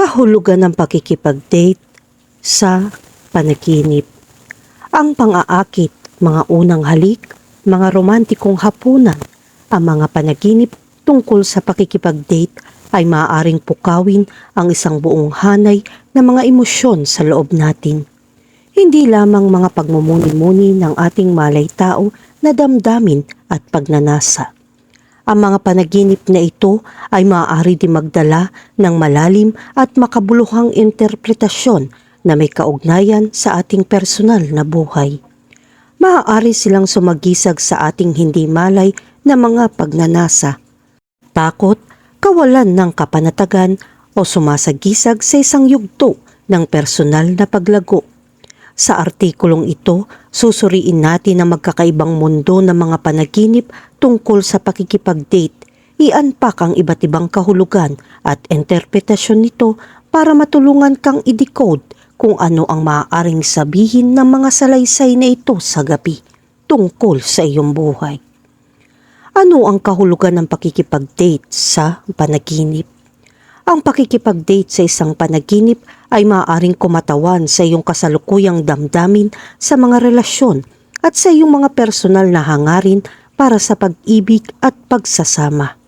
kahulugan ng pakikipag-date sa panaginip. Ang pang-aakit, mga unang halik, mga romantikong hapunan, ang mga panaginip tungkol sa pakikipag-date ay maaaring pukawin ang isang buong hanay ng mga emosyon sa loob natin. Hindi lamang mga pagmumuni-muni ng ating malay tao na damdamin at pagnanasa. Ang mga panaginip na ito ay maaari din magdala ng malalim at makabuluhang interpretasyon na may kaugnayan sa ating personal na buhay. Maaari silang sumagisag sa ating hindi malay na mga pagnanasa. Takot, kawalan ng kapanatagan o sumasagisag sa isang yugto ng personal na paglago. Sa artikulong ito, susuriin natin ang magkakaibang mundo ng mga panaginip tungkol sa pakikipag-date. Ianpak ang iba't ibang kahulugan at interpretasyon nito para matulungan kang i-decode kung ano ang maaaring sabihin ng mga salaysay na ito sa gabi tungkol sa iyong buhay. Ano ang kahulugan ng pakikipag-date sa panaginip? Ang pakikipag-date sa isang panaginip ay maaaring kumatawan sa iyong kasalukuyang damdamin sa mga relasyon at sa iyong mga personal na hangarin para sa pag-ibig at pagsasama.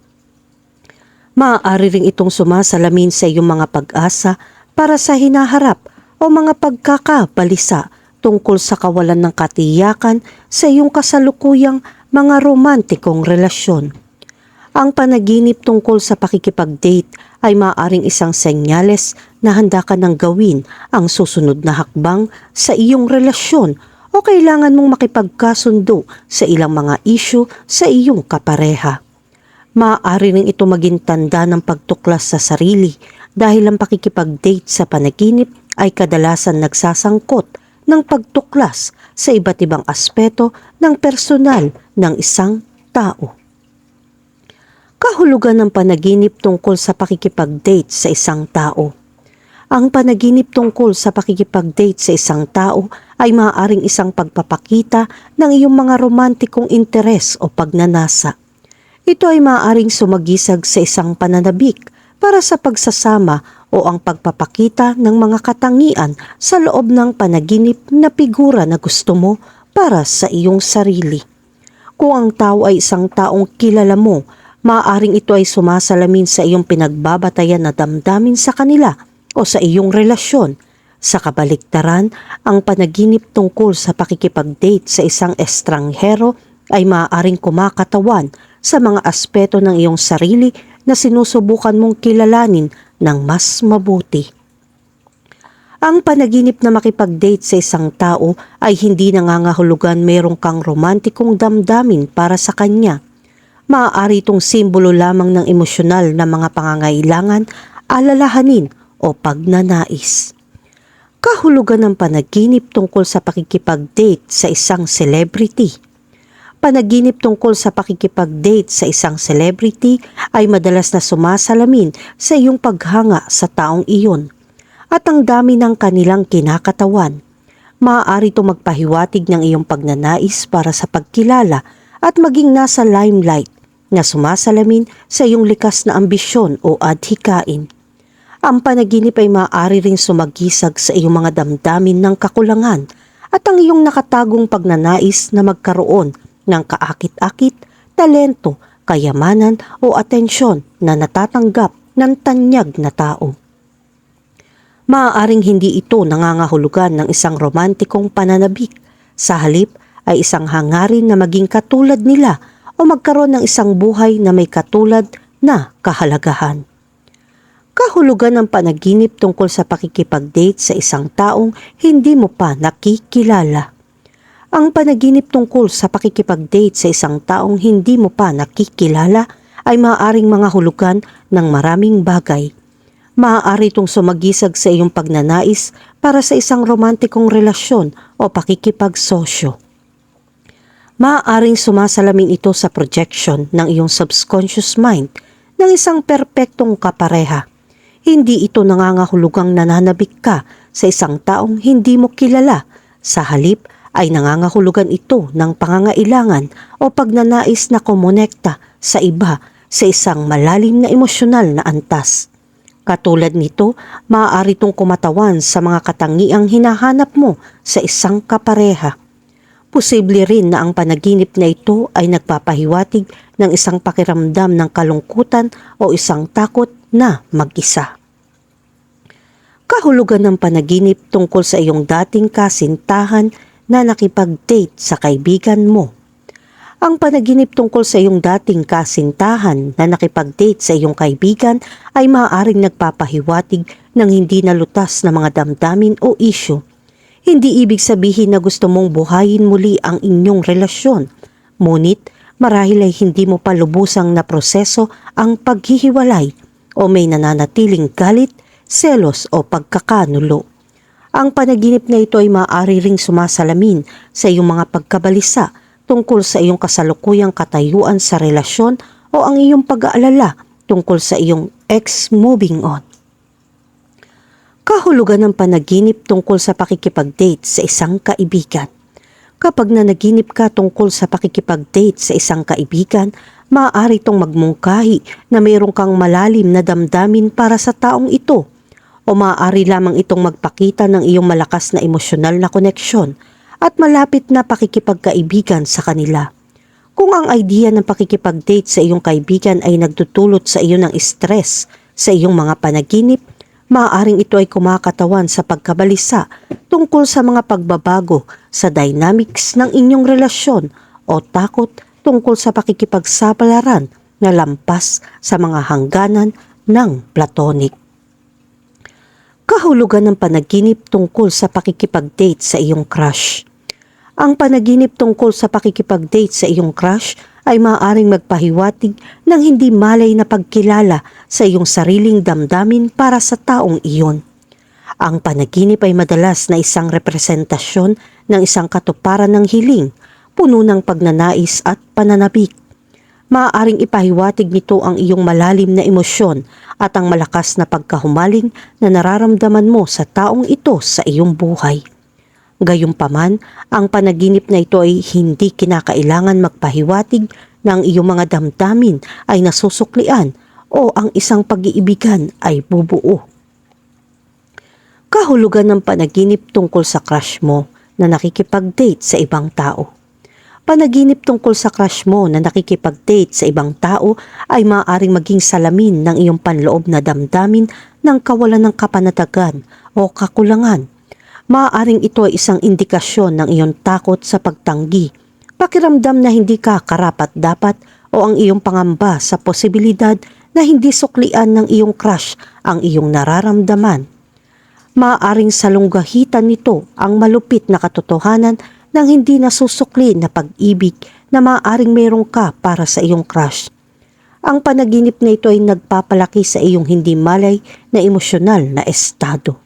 Maaari ring itong sumasalamin sa iyong mga pag-asa para sa hinaharap o mga pagkakabalisa tungkol sa kawalan ng katiyakan sa iyong kasalukuyang mga romantikong relasyon. Ang panaginip tungkol sa pakikipag-date ay maaaring isang senyales na handa ka nang gawin ang susunod na hakbang sa iyong relasyon o kailangan mong makipagkasundo sa ilang mga isyu sa iyong kapareha. Maaari rin ito maging tanda ng pagtuklas sa sarili dahil ang pakikipag-date sa panaginip ay kadalasan nagsasangkot ng pagtuklas sa iba't ibang aspeto ng personal ng isang tao. Kahulugan ng panaginip tungkol sa pakikipag-date sa isang tao. Ang panaginip tungkol sa pakikipag-date sa isang tao ay maaaring isang pagpapakita ng iyong mga romantikong interes o pagnanasa. Ito ay maaaring sumagisag sa isang pananabik para sa pagsasama o ang pagpapakita ng mga katangian sa loob ng panaginip na figura na gusto mo para sa iyong sarili. Kung ang tao ay isang taong kilala mo, maaaring ito ay sumasalamin sa iyong pinagbabatayan na damdamin sa kanila o sa iyong relasyon. Sa kabaliktaran, ang panaginip tungkol sa pakikipag-date sa isang estranghero ay maaaring kumakatawan sa mga aspeto ng iyong sarili na sinusubukan mong kilalanin ng mas mabuti. Ang panaginip na makipag-date sa isang tao ay hindi nangangahulugan mayroong kang romantikong damdamin para sa kanya. Maaari itong simbolo lamang ng emosyonal na mga pangangailangan, alalahanin o pagnanais. Kahulugan ng panaginip tungkol sa pakikipag-date sa isang celebrity panaginip tungkol sa pakikipag-date sa isang celebrity ay madalas na sumasalamin sa iyong paghanga sa taong iyon at ang dami ng kanilang kinakatawan. Maaari itong magpahiwatig ng iyong pagnanais para sa pagkilala at maging nasa limelight na sumasalamin sa iyong likas na ambisyon o adhikain. Ang panaginip ay maaari ring sumagisag sa iyong mga damdamin ng kakulangan at ang iyong nakatagong pagnanais na magkaroon ng kaakit-akit, talento, kayamanan o atensyon na natatanggap ng tanyag na tao. Maaaring hindi ito nangangahulugan ng isang romantikong pananabik. Sa halip ay isang hangarin na maging katulad nila o magkaroon ng isang buhay na may katulad na kahalagahan. Kahulugan ng panaginip tungkol sa pakikipag-date sa isang taong hindi mo pa nakikilala. Ang panaginip tungkol sa pakikipag-date sa isang taong hindi mo pa nakikilala ay maaaring mga hulugan ng maraming bagay. Maaari itong sumagisag sa iyong pagnanais para sa isang romantikong relasyon o pakikipagsosyo. Maaaring sumasalamin ito sa projection ng iyong subconscious mind ng isang perpektong kapareha. Hindi ito nangangahulugang nananabik ka sa isang taong hindi mo kilala. Sa halip ay nangangahulugan ito ng pangangailangan o pagnanais na kumonekta sa iba sa isang malalim na emosyonal na antas. Katulad nito, maaari itong kumatawan sa mga katangiang hinahanap mo sa isang kapareha. Posible rin na ang panaginip na ito ay nagpapahiwatig ng isang pakiramdam ng kalungkutan o isang takot na mag-isa. Kahulugan ng panaginip tungkol sa iyong dating kasintahan na nakipag-date sa kaibigan mo. Ang panaginip tungkol sa iyong dating kasintahan na nakipag-date sa iyong kaibigan ay maaaring nagpapahiwatig ng hindi nalutas na mga damdamin o isyu. Hindi ibig sabihin na gusto mong buhayin muli ang inyong relasyon. Ngunit marahil ay hindi mo pa lubusang na proseso ang paghihiwalay o may nananatiling galit, selos o pagkakanulo. Ang panaginip na ito ay maaari ring sumasalamin sa iyong mga pagkabalisa tungkol sa iyong kasalukuyang katayuan sa relasyon o ang iyong pag-aalala tungkol sa iyong ex moving on. Kahulugan ng panaginip tungkol sa pakikipag-date sa isang kaibigan. Kapag nanaginip ka tungkol sa pakikipag-date sa isang kaibigan, maaari itong magmungkahi na mayroon kang malalim na damdamin para sa taong ito o maaari lamang itong magpakita ng iyong malakas na emosyonal na koneksyon at malapit na pakikipagkaibigan sa kanila. Kung ang idea ng pakikipag-date sa iyong kaibigan ay nagdudulot sa iyo ng stress sa iyong mga panaginip, maaaring ito ay kumakatawan sa pagkabalisa tungkol sa mga pagbabago sa dynamics ng inyong relasyon o takot tungkol sa pakikipagsapalaran na lampas sa mga hangganan ng platonic. Kahulugan ng panaginip tungkol sa pakikipag-date sa iyong crush. Ang panaginip tungkol sa pakikipag-date sa iyong crush ay maaaring magpahiwatig ng hindi malay na pagkilala sa iyong sariling damdamin para sa taong iyon. Ang panaginip ay madalas na isang representasyon ng isang katuparan ng hiling, puno ng pagnanais at pananabik. Maaaring ipahiwatig nito ang iyong malalim na emosyon at ang malakas na pagkahumaling na nararamdaman mo sa taong ito sa iyong buhay. Gayunpaman, ang panaginip na ito ay hindi kinakailangan magpahiwatig ang iyong mga damdamin ay nasusuklian o ang isang pag-iibigan ay bubuo. Kahulugan ng panaginip tungkol sa crush mo na nakikipag-date sa ibang tao. Panaginip tungkol sa crush mo na nakikipag-date sa ibang tao ay maaaring maging salamin ng iyong panloob na damdamin ng kawalan ng kapanatagan o kakulangan. Maaaring ito ay isang indikasyon ng iyong takot sa pagtanggi, pakiramdam na hindi ka karapat dapat o ang iyong pangamba sa posibilidad na hindi suklian ng iyong crush ang iyong nararamdaman maaaring salunggahitan nito ang malupit na katotohanan ng hindi nasusukli na pag-ibig na maaaring meron ka para sa iyong crush. Ang panaginip na ito ay nagpapalaki sa iyong hindi malay na emosyonal na estado.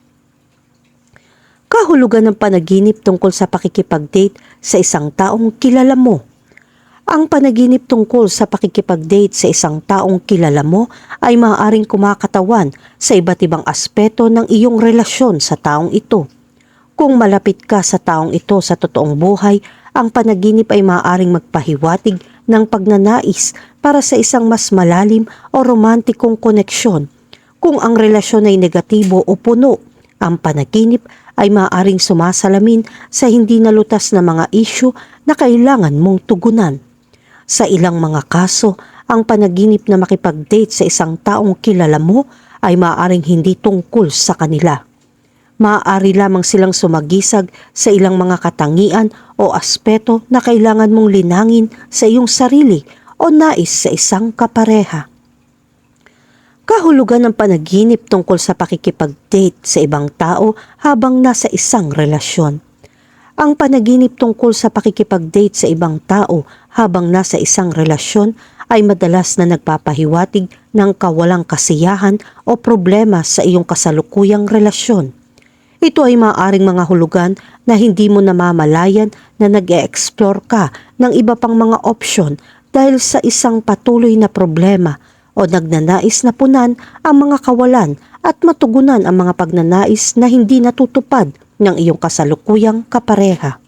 Kahulugan ng panaginip tungkol sa pakikipag-date sa isang taong kilala mo ang panaginip tungkol sa pakikipag-date sa isang taong kilala mo ay maaaring kumakatawan sa iba't ibang aspeto ng iyong relasyon sa taong ito. Kung malapit ka sa taong ito sa totoong buhay, ang panaginip ay maaaring magpahiwatig ng pagnanais para sa isang mas malalim o romantikong koneksyon. Kung ang relasyon ay negatibo o puno, ang panaginip ay maaaring sumasalamin sa hindi nalutas na mga isyu na kailangan mong tugunan. Sa ilang mga kaso, ang panaginip na makipag-date sa isang taong kilala mo ay maaaring hindi tungkol sa kanila. Maaari lamang silang sumagisag sa ilang mga katangian o aspeto na kailangan mong linangin sa iyong sarili o nais sa isang kapareha. Kahulugan ng panaginip tungkol sa pakikipag-date sa ibang tao habang nasa isang relasyon. Ang panaginip tungkol sa pakikipag-date sa ibang tao habang nasa isang relasyon ay madalas na nagpapahiwatig ng kawalang kasiyahan o problema sa iyong kasalukuyang relasyon. Ito ay maaaring mga hulugan na hindi mo namamalayan na nag-e-explore ka ng iba pang mga opsyon dahil sa isang patuloy na problema o nagnanais na punan ang mga kawalan at matugunan ang mga pagnanais na hindi natutupad ng iyong kasalukuyang kapareha.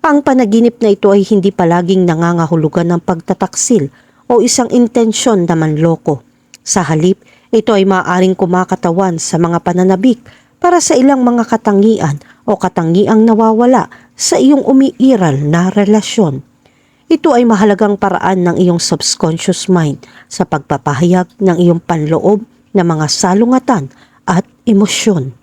Ang panaginip na ito ay hindi palaging nangangahulugan ng pagtataksil o isang intensyon na manloko. Sa halip, ito ay maaaring kumakatawan sa mga pananabik para sa ilang mga katangian o katangiang nawawala sa iyong umiiral na relasyon. Ito ay mahalagang paraan ng iyong subconscious mind sa pagpapahayag ng iyong panloob na mga salungatan at emosyon.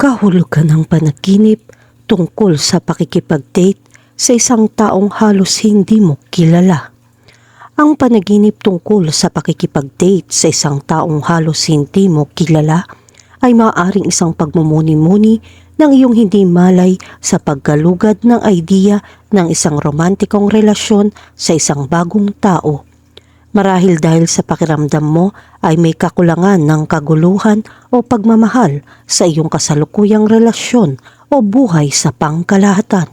Kahulugan ng panaginip tungkol sa pakikipag-date sa isang taong halos hindi mo kilala. Ang panaginip tungkol sa pakikipag-date sa isang taong halos hindi mo kilala ay maaaring isang pagmumuni-muni ng iyong hindi malay sa paggalugad ng idea ng isang romantikong relasyon sa isang bagong tao. Marahil dahil sa pakiramdam mo ay may kakulangan ng kaguluhan o pagmamahal sa iyong kasalukuyang relasyon o buhay sa pangkalahatan.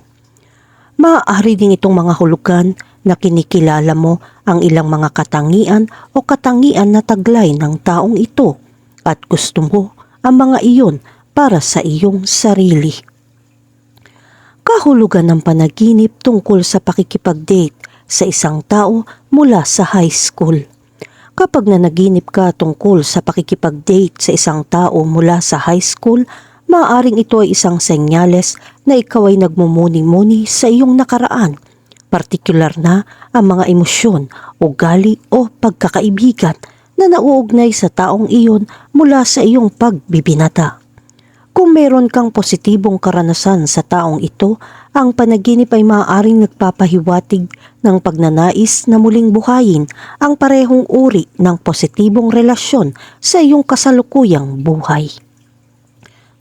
Maaari din itong mga hulugan na kinikilala mo ang ilang mga katangian o katangian na taglay ng taong ito at gusto mo ang mga iyon para sa iyong sarili. Kahulugan ng panaginip tungkol sa pakikipag-date sa isang tao mula sa high school. Kapag nanaginip ka tungkol sa pakikipag-date sa isang tao mula sa high school, maaaring ito ay isang senyales na ikaw ay nagmumuni-muni sa iyong nakaraan, partikular na ang mga emosyon, ugali o pagkakaibigan na nauugnay sa taong iyon mula sa iyong pagbibinata. Kung meron kang positibong karanasan sa taong ito, ang panaginip ay maaaring nagpapahiwatig ng pagnanais na muling buhayin ang parehong uri ng positibong relasyon sa iyong kasalukuyang buhay.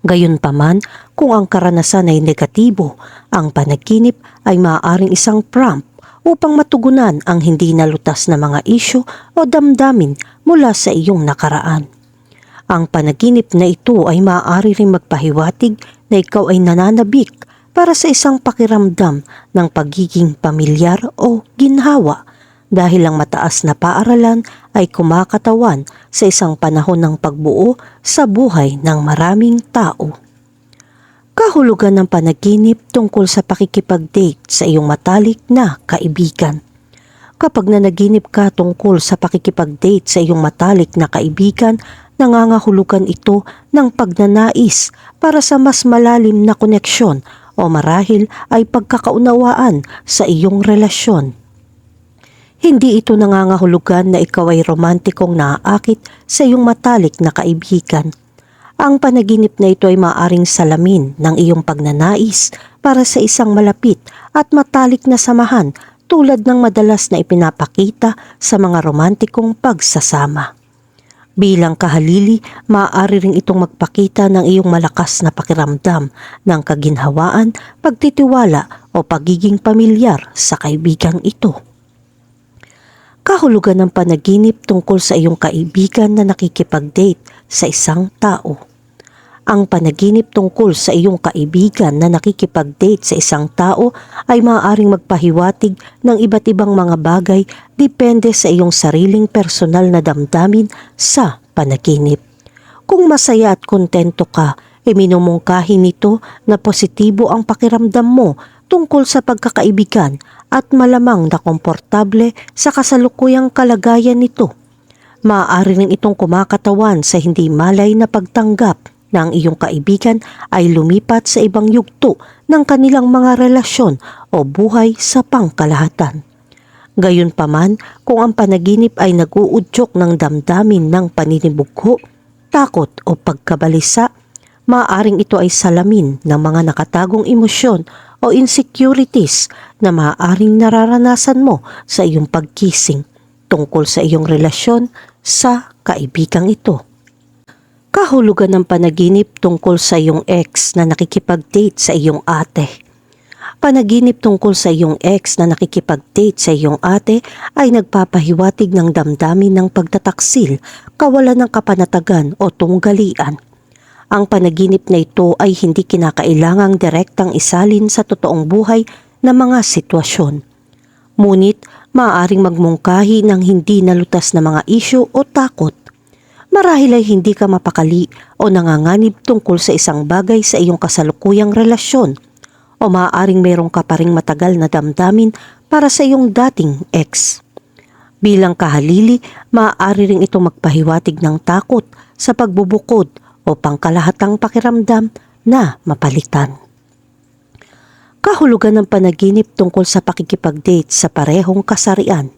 Gayunpaman, kung ang karanasan ay negatibo, ang panaginip ay maaaring isang prompt upang matugunan ang hindi nalutas na mga isyu o damdamin mula sa iyong nakaraan. Ang panaginip na ito ay maaari rin magpahiwatig na ikaw ay nananabik para sa isang pakiramdam ng pagiging pamilyar o ginhawa dahil ang mataas na paaralan ay kumakatawan sa isang panahon ng pagbuo sa buhay ng maraming tao. Kahulugan ng panaginip tungkol sa pakikipag-date sa iyong matalik na kaibigan. Kapag nanaginip ka tungkol sa pakikipag-date sa iyong matalik na kaibigan, nangangahulugan ito ng pagnanais para sa mas malalim na koneksyon o marahil ay pagkakaunawaan sa iyong relasyon. Hindi ito nangangahulugan na ikaw ay romantikong naaakit sa iyong matalik na kaibigan. Ang panaginip na ito ay maaring salamin ng iyong pagnanais para sa isang malapit at matalik na samahan tulad ng madalas na ipinapakita sa mga romantikong pagsasama. Bilang kahalili, maaari ring itong magpakita ng iyong malakas na pakiramdam ng kaginhawaan, pagtitiwala o pagiging pamilyar sa kaibigang ito. Kahulugan ng panaginip tungkol sa iyong kaibigan na nakikipag-date sa isang tao. Ang panaginip tungkol sa iyong kaibigan na nakikipag-date sa isang tao ay maaaring magpahiwatig ng iba't ibang mga bagay depende sa iyong sariling personal na damdamin sa panaginip. Kung masaya at kontento ka, e nito na positibo ang pakiramdam mo tungkol sa pagkakaibigan at malamang na komportable sa kasalukuyang kalagayan nito. Maaari rin itong kumakatawan sa hindi malay na pagtanggap na ang iyong kaibigan ay lumipat sa ibang yugto ng kanilang mga relasyon o buhay sa pangkalahatan. Gayunpaman, kung ang panaginip ay naguudyok ng damdamin ng paninibugho, takot o pagkabalisa, maaaring ito ay salamin ng mga nakatagong emosyon o insecurities na maaaring nararanasan mo sa iyong pagkising tungkol sa iyong relasyon sa kaibigang ito. Kahulugan ng panaginip tungkol sa iyong ex na nakikipag-date sa iyong ate. Panaginip tungkol sa iyong ex na nakikipag-date sa iyong ate ay nagpapahiwatig ng damdamin ng pagtataksil, kawalan ng kapanatagan o tunggalian ang panaginip na ito ay hindi kinakailangang direktang isalin sa totoong buhay na mga sitwasyon. Ngunit maaaring magmungkahi ng hindi nalutas na mga isyo o takot. Marahil ay hindi ka mapakali o nanganganib tungkol sa isang bagay sa iyong kasalukuyang relasyon o maaaring mayroong ka pa ring matagal na damdamin para sa iyong dating ex. Bilang kahalili, maaari ring itong magpahiwatig ng takot sa pagbubukod o pangkalahatang pakiramdam na mapalitan. Kahulugan ng panaginip tungkol sa pakikipag-date sa parehong kasarian.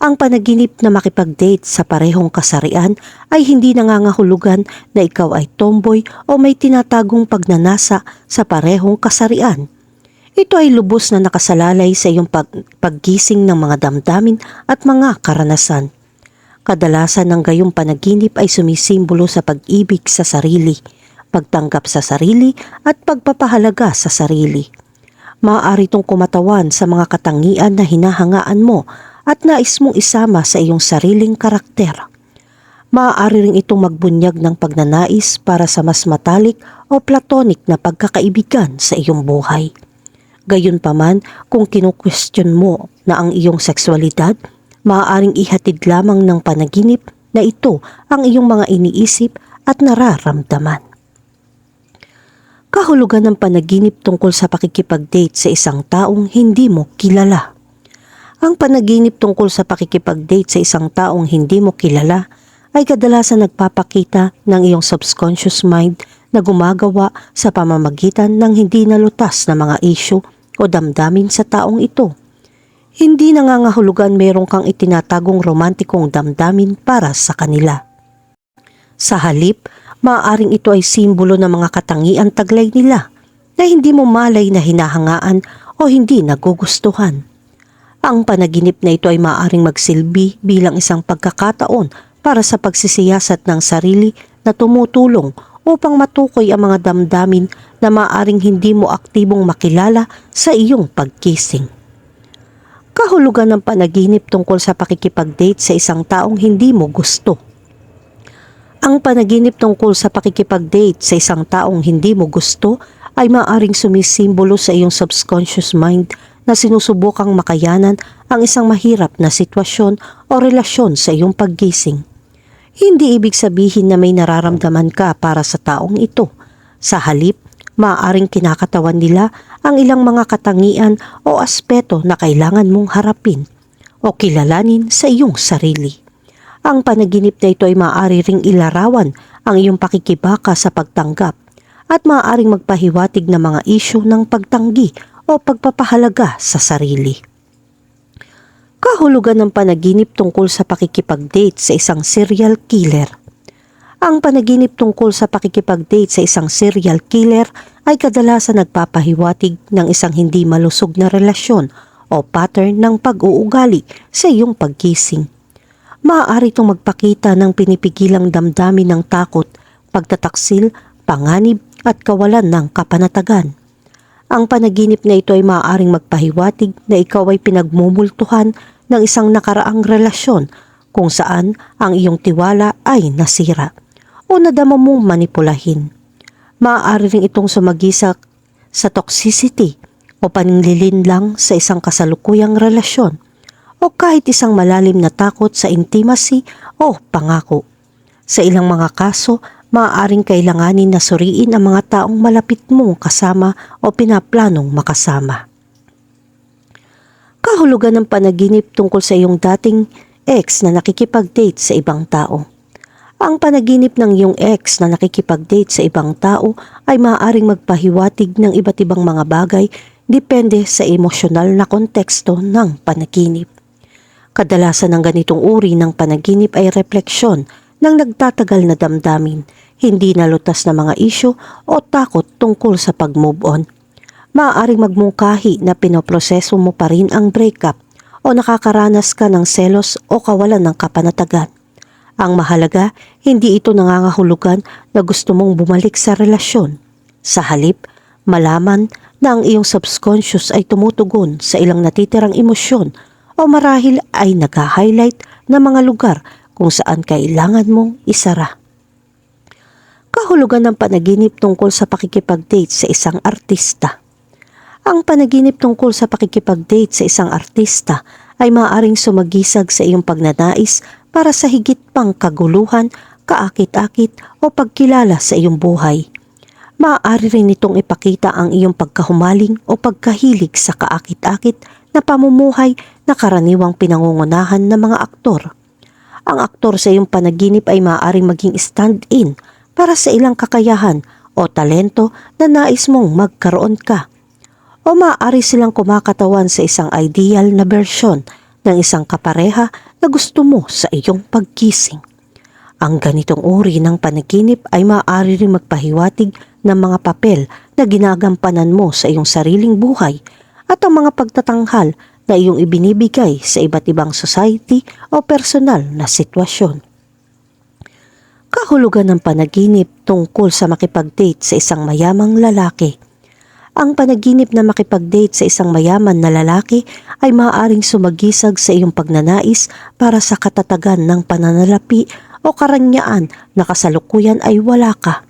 Ang panaginip na makipag-date sa parehong kasarian ay hindi nangangahulugan na ikaw ay tomboy o may tinatagong pagnanasa sa parehong kasarian. Ito ay lubos na nakasalalay sa iyong pag- paggising ng mga damdamin at mga karanasan. Kadalasan ng gayong panaginip ay sumisimbolo sa pag-ibig sa sarili, pagtanggap sa sarili at pagpapahalaga sa sarili. Maaari itong kumatawan sa mga katangian na hinahangaan mo at nais mong isama sa iyong sariling karakter. Maaari rin itong magbunyag ng pagnanais para sa mas matalik o platonic na pagkakaibigan sa iyong buhay. Gayunpaman, kung kinukwestiyon mo na ang iyong sexualidad, maaaring ihatid lamang ng panaginip na ito ang iyong mga iniisip at nararamdaman. Kahulugan ng panaginip tungkol sa pakikipag-date sa isang taong hindi mo kilala. Ang panaginip tungkol sa pakikipag-date sa isang taong hindi mo kilala ay kadalasan nagpapakita ng iyong subconscious mind na gumagawa sa pamamagitan ng hindi nalutas na mga issue o damdamin sa taong ito. Hindi nangangahulugan mayroong kang itinatagong romantikong damdamin para sa kanila. Sa halip, maaaring ito ay simbolo ng mga katangian taglay nila na hindi mo malay na hinahangaan o hindi nagugustuhan. Ang panaginip na ito ay maaaring magsilbi bilang isang pagkakataon para sa pagsisiyasat ng sarili na tumutulong upang matukoy ang mga damdamin na maaaring hindi mo aktibong makilala sa iyong pagkising. Kahulugan ng panaginip tungkol sa pakikipag-date sa isang taong hindi mo gusto. Ang panaginip tungkol sa pakikipag-date sa isang taong hindi mo gusto ay maaaring sumisimbolo sa iyong subconscious mind na sinusubukang makayanan ang isang mahirap na sitwasyon o relasyon sa iyong paggising. Hindi ibig sabihin na may nararamdaman ka para sa taong ito. Sa halip, maaaring kinakatawan nila ang ilang mga katangian o aspeto na kailangan mong harapin o kilalanin sa iyong sarili. Ang panaginip na ito ay maaari ring ilarawan ang iyong pakikibaka sa pagtanggap at maaaring magpahiwatig ng mga isyu ng pagtanggi o pagpapahalaga sa sarili. Kahulugan ng panaginip tungkol sa pakikipag-date sa isang serial killer. Ang panaginip tungkol sa pakikipag-date sa isang serial killer ay kadalasan nagpapahiwatig ng isang hindi malusog na relasyon o pattern ng pag-uugali sa iyong pagkising. Maaari itong magpakita ng pinipigilang damdamin ng takot, pagtataksil, panganib at kawalan ng kapanatagan. Ang panaginip na ito ay maaaring magpahiwatig na ikaw ay pinagmumultuhan ng isang nakaraang relasyon kung saan ang iyong tiwala ay nasira o nadama mong manipulahin. Maaari rin itong sumagisak sa toxicity o paninlilin lang sa isang kasalukuyang relasyon o kahit isang malalim na takot sa intimacy o pangako. Sa ilang mga kaso, maaaring kailanganin na suriin ang mga taong malapit mong kasama o pinaplanong makasama. Kahulugan ng panaginip tungkol sa iyong dating ex na nakikipag-date sa ibang tao. Ang panaginip ng iyong ex na nakikipag-date sa ibang tao ay maaaring magpahiwatig ng iba't ibang mga bagay depende sa emosyonal na konteksto ng panaginip. Kadalasan ng ganitong uri ng panaginip ay refleksyon ng nagtatagal na damdamin, hindi nalutas na mga isyo o takot tungkol sa pag-move on. Maaaring magmungkahi na pinoproseso mo pa rin ang breakup o nakakaranas ka ng selos o kawalan ng kapanatagan. Ang mahalaga, hindi ito nangangahulugan na gusto mong bumalik sa relasyon. Sa halip, malaman na ang iyong subconscious ay tumutugon sa ilang natitirang emosyon o marahil ay nag-highlight ng mga lugar kung saan kailangan mong isara. Kahulugan ng panaginip tungkol sa pakikipag-date sa isang artista. Ang panaginip tungkol sa pakikipag-date sa isang artista ay maaaring sumagisag sa iyong pagnanais para sa higit pang kaguluhan, kaakit-akit o pagkilala sa iyong buhay. Maaari rin itong ipakita ang iyong pagkahumaling o pagkahilig sa kaakit-akit na pamumuhay na karaniwang pinangungunahan ng mga aktor. Ang aktor sa iyong panaginip ay maaaring maging stand-in para sa ilang kakayahan o talento na nais mong magkaroon ka. O maaari silang kumakatawan sa isang ideal na bersyon ng isang kapareha na gusto mo sa iyong pagkising. Ang ganitong uri ng panaginip ay maaari rin magpahiwatig ng mga papel na ginagampanan mo sa iyong sariling buhay at ang mga pagtatanghal na iyong ibinibigay sa iba't ibang society o personal na sitwasyon. Kahulugan ng panaginip tungkol sa makipag-date sa isang mayamang lalaki. Ang panaginip na makipag-date sa isang mayaman na lalaki ay maaaring sumagisag sa iyong pagnanais para sa katatagan ng pananalapi o karanyaan na kasalukuyan ay wala ka.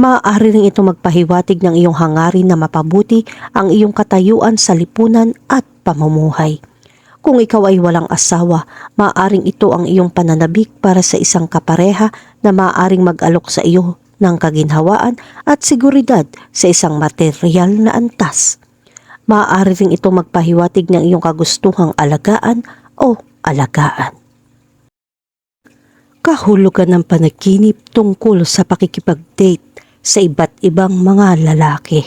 Maaari rin ito magpahiwatig ng iyong hangarin na mapabuti ang iyong katayuan sa lipunan at pamumuhay. Kung ikaw ay walang asawa, maaaring ito ang iyong pananabik para sa isang kapareha na maaaring mag-alok sa iyo ng kaginhawaan at seguridad sa isang material na antas. Maaari rin ito magpahiwatig ng iyong kagustuhang alagaan o alagaan. Kahulugan ng panaginip tungkol sa pakikipag-date sa iba't ibang mga lalaki.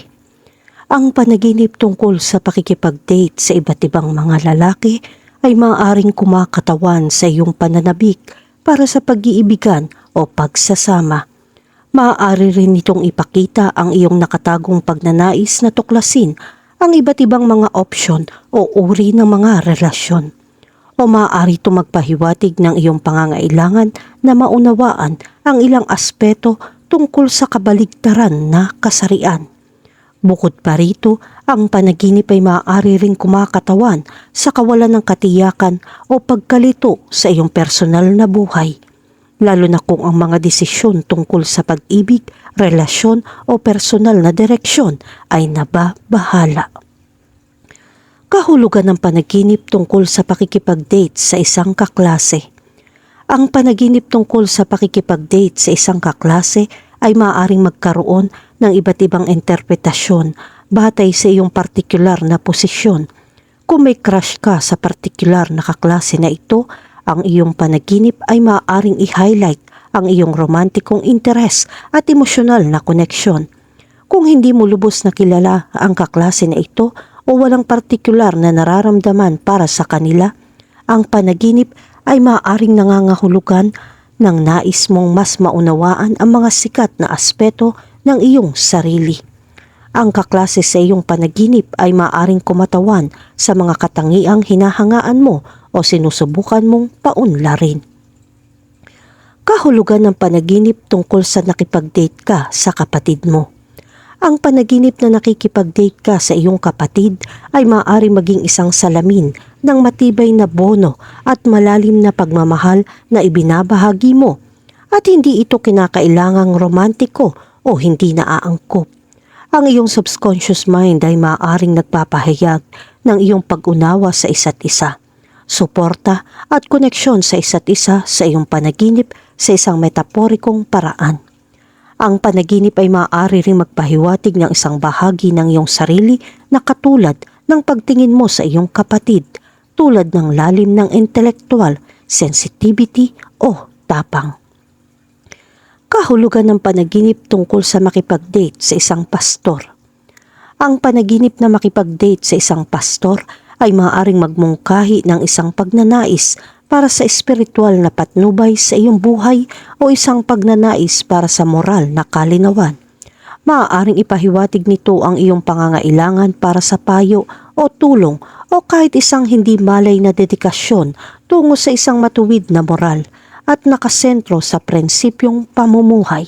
Ang panaginip tungkol sa pakikipag-date sa iba't ibang mga lalaki ay maaaring kumakatawan sa iyong pananabik para sa pag-iibigan o pagsasama. Maaari rin itong ipakita ang iyong nakatagong pagnanais na tuklasin ang iba't ibang mga opsyon o uri ng mga relasyon. O maaari itong magpahiwatig ng iyong pangangailangan na maunawaan ang ilang aspeto tungkol sa kabaligtaran na kasarian. Bukod pa rito, ang panaginip ay maaari ring kumakatawan sa kawalan ng katiyakan o pagkalito sa iyong personal na buhay. Lalo na kung ang mga desisyon tungkol sa pag-ibig, relasyon o personal na direksyon ay nababahala. Kahulugan ng panaginip tungkol sa pakikipag-date sa isang kaklase. Ang panaginip tungkol sa pakikipag-date sa isang kaklase ay maaaring magkaroon ng iba't ibang interpretasyon batay sa iyong partikular na posisyon. Kung may crush ka sa partikular na kaklase na ito, ang iyong panaginip ay maaaring i-highlight ang iyong romantikong interes at emosyonal na koneksyon. Kung hindi mo lubos na kilala ang kaklase na ito o walang partikular na nararamdaman para sa kanila, ang panaginip ay maaaring nangangahulugan ng nais mong mas maunawaan ang mga sikat na aspeto ng iyong sarili. Ang kaklase sa iyong panaginip ay maaring kumatawan sa mga katangiang hinahangaan mo o sinusubukan mong paunlarin. Kahulugan ng panaginip tungkol sa nakipag-date ka sa kapatid mo. Ang panaginip na nakikipag-date ka sa iyong kapatid ay maaari maging isang salamin ng matibay na bono at malalim na pagmamahal na ibinabahagi mo at hindi ito kinakailangang romantiko o hindi naaangkop. Ang iyong subconscious mind ay maaaring nagpapahayag ng iyong pag-unawa sa isa't isa, suporta at koneksyon sa isa't isa sa iyong panaginip sa isang metaporikong paraan. Ang panaginip ay maaari ring magpahiwatig ng isang bahagi ng iyong sarili na katulad ng pagtingin mo sa iyong kapatid, tulad ng lalim ng intellectual, sensitivity o tapang. Kahulugan ng panaginip tungkol sa makipag-date sa isang pastor. Ang panaginip na makipag-date sa isang pastor ay maaaring magmungkahi ng isang pagnanais para sa espiritual na patnubay sa iyong buhay o isang pagnanais para sa moral na kalinawan. Maaaring ipahiwatig nito ang iyong pangangailangan para sa payo o tulong o kahit isang hindi malay na dedikasyon tungo sa isang matuwid na moral at nakasentro sa prinsipyong pamumuhay.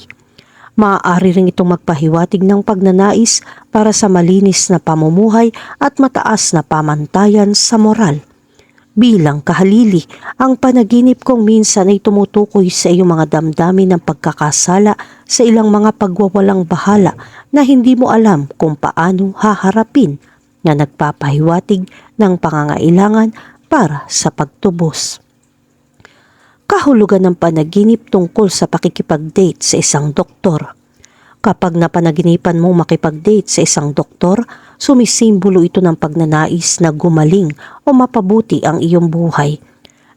Maaari rin itong magpahiwatig ng pagnanais para sa malinis na pamumuhay at mataas na pamantayan sa moral. Bilang kahalili, ang panaginip kong minsan ay tumutukoy sa iyong mga damdamin ng pagkakasala sa ilang mga pagwawalang bahala na hindi mo alam kung paano haharapin na nagpapahiwatig ng pangangailangan para sa pagtubos. Kahulugan ng panaginip tungkol sa pakikipag-date sa isang doktor. Kapag napanaginipan mong makipag-date sa isang doktor, sumisimbolo ito ng pagnanais na gumaling o mapabuti ang iyong buhay.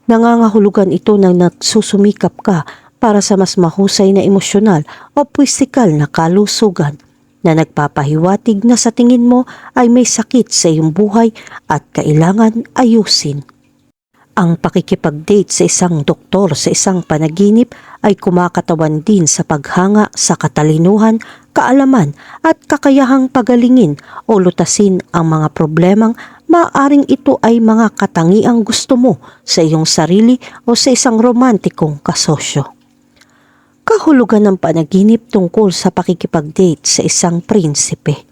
Nangangahulugan ito na nagsusumikap ka para sa mas mahusay na emosyonal o physical na kalusugan na nagpapahiwatig na sa tingin mo ay may sakit sa iyong buhay at kailangan ayusin. Ang pakikipag-date sa isang doktor sa isang panaginip ay kumakatawan din sa paghanga sa katalinuhan, kaalaman at kakayahang pagalingin o lutasin ang mga problemang maaring ito ay mga katangiang gusto mo sa iyong sarili o sa isang romantikong kasosyo. Kahulugan ng panaginip tungkol sa pakikipag-date sa isang prinsipe.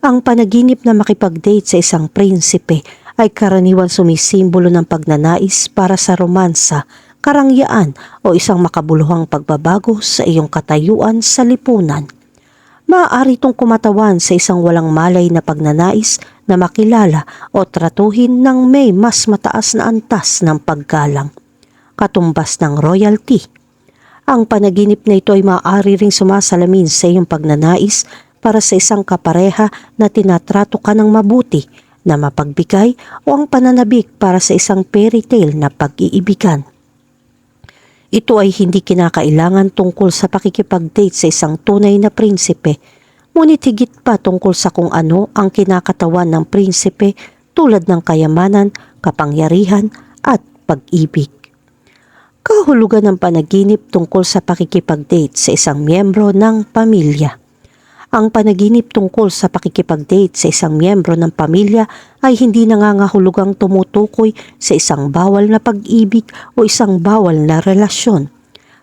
Ang panaginip na makipag-date sa isang prinsipe ay karaniwan sumisimbolo ng pagnanais para sa romansa, karangyaan o isang makabuluhang pagbabago sa iyong katayuan sa lipunan. Maaari itong kumatawan sa isang walang malay na pagnanais na makilala o tratuhin ng may mas mataas na antas ng paggalang, katumbas ng royalty. Ang panaginip na ito ay maaari ring sumasalamin sa iyong pagnanais para sa isang kapareha na tinatrato ka ng mabuti na mapagbigay o ang pananabik para sa isang fairy tale na pag-iibigan. Ito ay hindi kinakailangan tungkol sa pakikipag-date sa isang tunay na prinsipe, ngunit higit pa tungkol sa kung ano ang kinakatawan ng prinsipe tulad ng kayamanan, kapangyarihan at pag-ibig. Kahulugan ng panaginip tungkol sa pakikipag-date sa isang miyembro ng pamilya. Ang panaginip tungkol sa pakikipag-date sa isang miyembro ng pamilya ay hindi nangangahulugang tumutukoy sa isang bawal na pag-ibig o isang bawal na relasyon.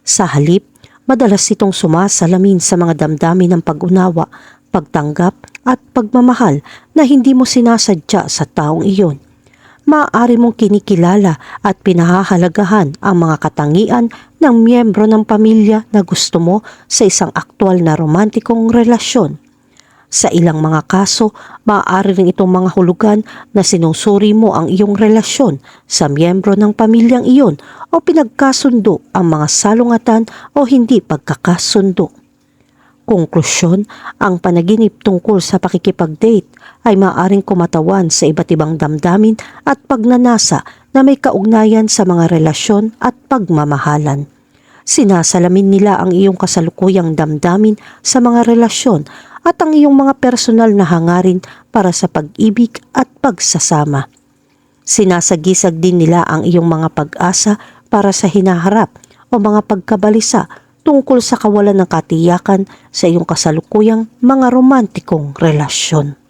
Sa halip, madalas itong sumasalamin sa mga damdamin ng pag-unawa, pagtanggap at pagmamahal na hindi mo sinasadya sa taong iyon maaari mong kinikilala at pinahahalagahan ang mga katangian ng miyembro ng pamilya na gusto mo sa isang aktwal na romantikong relasyon. Sa ilang mga kaso, maaari rin itong mga hulugan na sinusuri mo ang iyong relasyon sa miyembro ng pamilyang iyon o pinagkasundo ang mga salungatan o hindi pagkakasundo. Konklusyon, ang panaginip tungkol sa pakikipag-date ay maaaring kumatawan sa iba't ibang damdamin at pagnanasa na may kaugnayan sa mga relasyon at pagmamahalan. Sinasalamin nila ang iyong kasalukuyang damdamin sa mga relasyon at ang iyong mga personal na hangarin para sa pag-ibig at pagsasama. Sinasagisag din nila ang iyong mga pag-asa para sa hinaharap o mga pagkabalisa tungkol sa kawalan ng katiyakan sa iyong kasalukuyang mga romantikong relasyon.